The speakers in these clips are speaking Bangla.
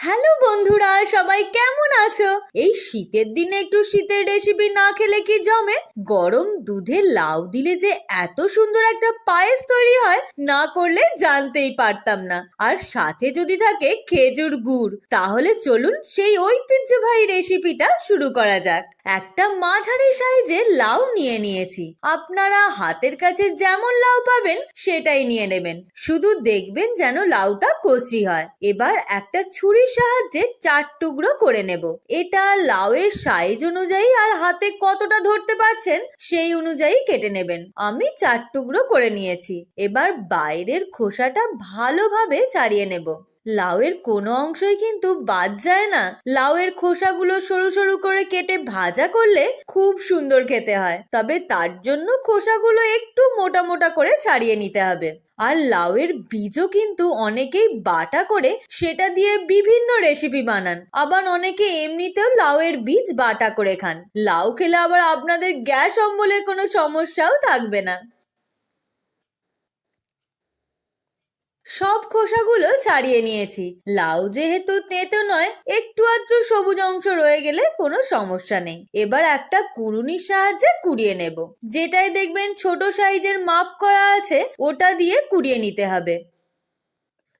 হ্যালো বন্ধুরা, সবাই কেমন আছো? এই শীতের দিনে একটু শীতের রেসিপি না খেলে কি জমে? গরম দুধে লাউ দিলে যে এত সুন্দর একটা পায়েস তৈরি হয়, না করলে জানতেই পারতাম না। আর সাথে যদি থাকে খেজুর গুড়, তাহলে চলুন সেই ঐতিহ্যবাহী রেসিপিটা শুরু করা যাক। একটা মাঝারি সাইজে লাউ নিয়ে নিয়েছি। আপনারা হাতের কাছে যেমন লাউ পাবেন, সেটাই নিয়ে নেবেন। শুধু দেখবেন যেন লাউটা কচি হয়। এবার একটা ছুরির সাহায্যে চার টুকরো করে নেব। এটা লাউয়ের সাইজ অনুযায়ী আর হাতে কতটা ধরতে পারছেন সেই অনুযায়ী কেটে নেবেন। আমি চার টুকরো করে নিয়েছি। এবার বাইরের খোসাটা ভালোভাবে ছাড়িয়ে নেব। লাউয়ের কোনো অংশই কিন্তু বাদ যায় না। লাউয়ের খোসাগুলো সরু সরু করে কেটে ভাজা করলে খুব সুন্দর খেতে হয়। তবে তার জন্য খোসাগুলো একটু মোটা মোটা করে ছাড়িয়ে নিতে হবে। আর লাউয়ের বীজও কিন্তু অনেকেই বাটা করে সেটা দিয়ে বিভিন্ন রেসিপি বানান। আবার অনেকে এমনিতেও লাউয়ের বীজ বাটা করে খান। লাউ খেলে আবার আপনাদের গ্যাস অম্বলের কোনো সমস্যাও থাকবে না। সব খোসাগুলো ছাড়িয়ে নিয়েছি। লাউ যেহেতু তেতো নয়, একটু আধটু সবুজ অংশ রয়ে গেলে কোনো সমস্যা নেই। এবার একটা কুড়ুনির সাহায্যে কুড়িয়ে নেব। যেটাই দেখবেন ছোট সাইজের মাপ করা আছে, ওটা দিয়ে কুড়িয়ে নিতে হবে।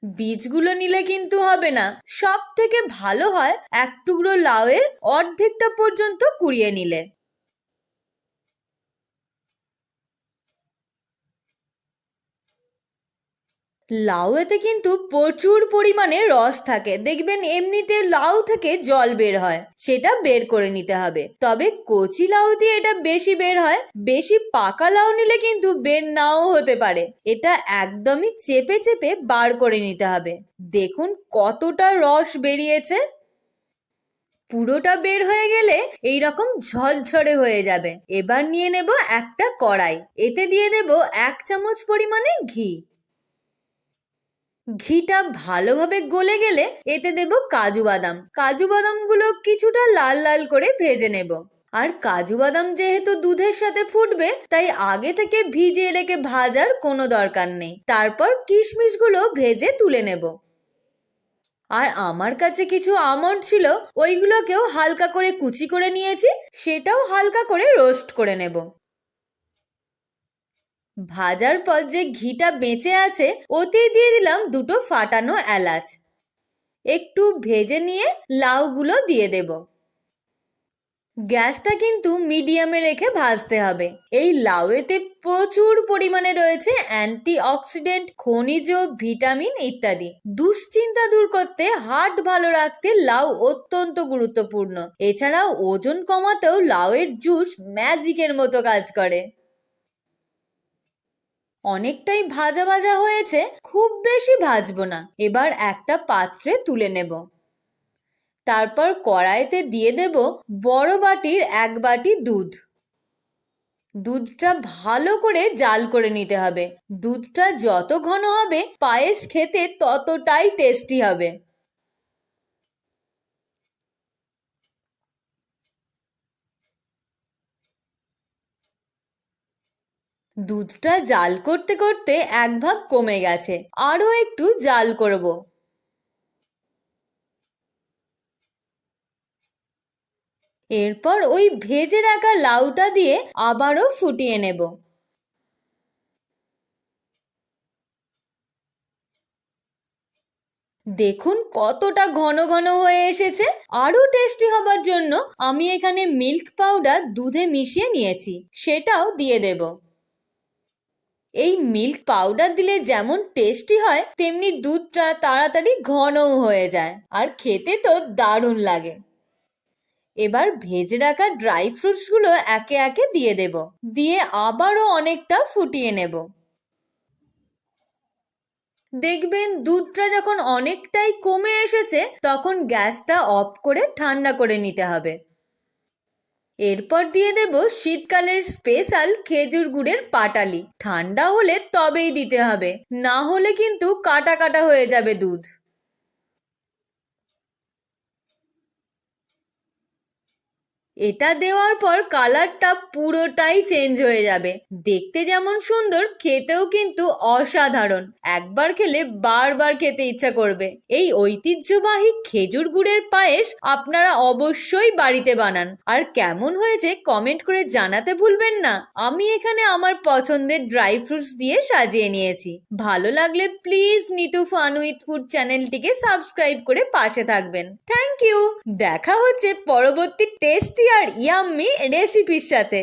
বীজগুলো নিলে কিন্তু হবে না। সব থেকে ভালো হয় এক টুকরো লাউয়ের অর্ধেকটা পর্যন্ত কুড়িয়ে নিলে। লাউয়েতে কিন্তু প্রচুর পরিমাণে রস থাকে। দেখবেন এমনিতে লাউ থেকে জল বের হয়, সেটা বের করে নিতে হবে। তবে কচি লাউ দিয়ে এটা বেশি বের হয়, বেশি পাকা লাউ নিলে কিন্তু বের নাও হতে পারে। এটা একদমই চেপে চেপে বার করে নিতে হবে। দেখুন কতটা রস বেরিয়েছে। পুরোটা বের হয়ে গেলে এই রকম ঝরঝরে হয়ে যাবে। এবার নিয়ে নেব একটা কড়াই। এতে দিয়ে দেব এক চামচ পরিমাণে ঘি। ঘিটা ভালোভাবে গলে গেলে এতে দেব কাজু বাদাম। কাজু বাদামগুলো কিছুটা লাল লাল করে ভেজে নেব। আর কাজু বাদাম যেহেতু দুধের সাথে ফুটবে, তাই আগে থেকে ভিজিয়ে রেখে ভাজার কোনো দরকার নেই। তারপর কিশমিশগুলো ভেজে তুলে নেব। আর আমার কাছে কিছু আমন্ড ছিল, ওইগুলোকেও হালকা করে কুচি করে নিয়েছি, সেটাও হালকা করে রোস্ট করে নেব। ভাজার পর যে ঘিটা বেঁচে আছে, ওতেই দিয়ে দিলাম দুটো ফাটানো এলাচ। একটু ভেজে নিয়ে লাউগুলো দিয়ে দেব। গ্যাসটা কিন্তু মিডিয়ামে রেখে ভাজতে হবে। এই লাউয়েতে প্রচুর পরিমাণে রয়েছে অ্যান্টি অক্সিডেন্ট খনিজ ভিটামিন ইত্যাদি। দুশ্চিন্তা দূর করতে হার্ট ভালো রাখতে লাউ অত্যন্ত গুরুত্বপূর্ণ। এছাড়াও ওজন কমাতেও লাউয়ের জুস ম্যাজিকের মতো কাজ করে। অনেকটাই ভাজা ভাজা হয়েছে, খুব বেশি ভাজবো না। এবার একটা পাত্রে তুলে নেব। তারপর কড়াইতে দিয়ে দেব বড় বাটির এক বাটি দুধ। দুধটা ভালো করে জাল করে নিতে হবে। দুধটা যত ঘন হবে, পায়েস খেতে ততটাই টেস্টি হবে। দুধটা জাল করতে করতে এক ভাগ কমে গেছে। আরও একটু জাল করব। এরপর ওই ভেজে রাখা লাউটা দিয়ে আবারও ফুটিয়ে নেব। দেখুন কতটা ঘন ঘন হয়ে এসেছে। আরও টেস্টি হবার জন্য আমি এখানে মিল্ক পাউডার দুধে মিশিয়ে নিয়েছি। সেটাও দিয়ে দেবো। এই মিল্ক পাউডার দিলে যেমন টেস্টি হয়, তেমনি দুধটা তাড়াতাড়ি ঘনও হয়ে যায়। আর খেতে তো দারুণ লাগে। এবার ভেজে রাখা ড্রাই ফ্রুটসগুলো একে একে দিয়ে দেব। দিয়ে আবারও অনেকটা ফুটিয়ে নেব। দেখবেন দুধটা যখন অনেকটাই কমে এসেছে, তখন গ্যাসটা অফ করে ঠান্ডা করে নিতে হবে। এরপর দিয়ে দেব শীতকালের স্পেশাল খেজুর গুড়ের পাটালি। ঠান্ডা হলে তবেই দিতে হবে, না হলে কিন্তু কাটা কাটা হয়ে যাবে দুধ। এটা দেওয়ার পর কালারটা পুরোটাই চেঞ্জ হয়ে যাবে। দেখতে যেমন সুন্দর, খেতেও কিন্তু অসাধারণ। একবার খেলে বারবার খেতে ইচ্ছা করবে। এই ঐতিহ্যবাহী খেজুর গুড়ের পায়েস আপনারা অবশ্যই বাড়িতে বানান। আর কেমন হয়েছে কমেন্ট করে জানাতে ভুলবেন না। আমি এখানে আমার পছন্দের ড্রাই ফ্রুটস দিয়ে সাজিয়ে নিয়েছি। ভালো লাগলে please Nitu fun with food চ্যানেলটিকে সাবস্ক্রাইব করে পাশে থাকবেন। Thank you. দেখা হচ্ছে পরবর্তী টেস্টি আর ইয়াম্মি রেসিপির সাথে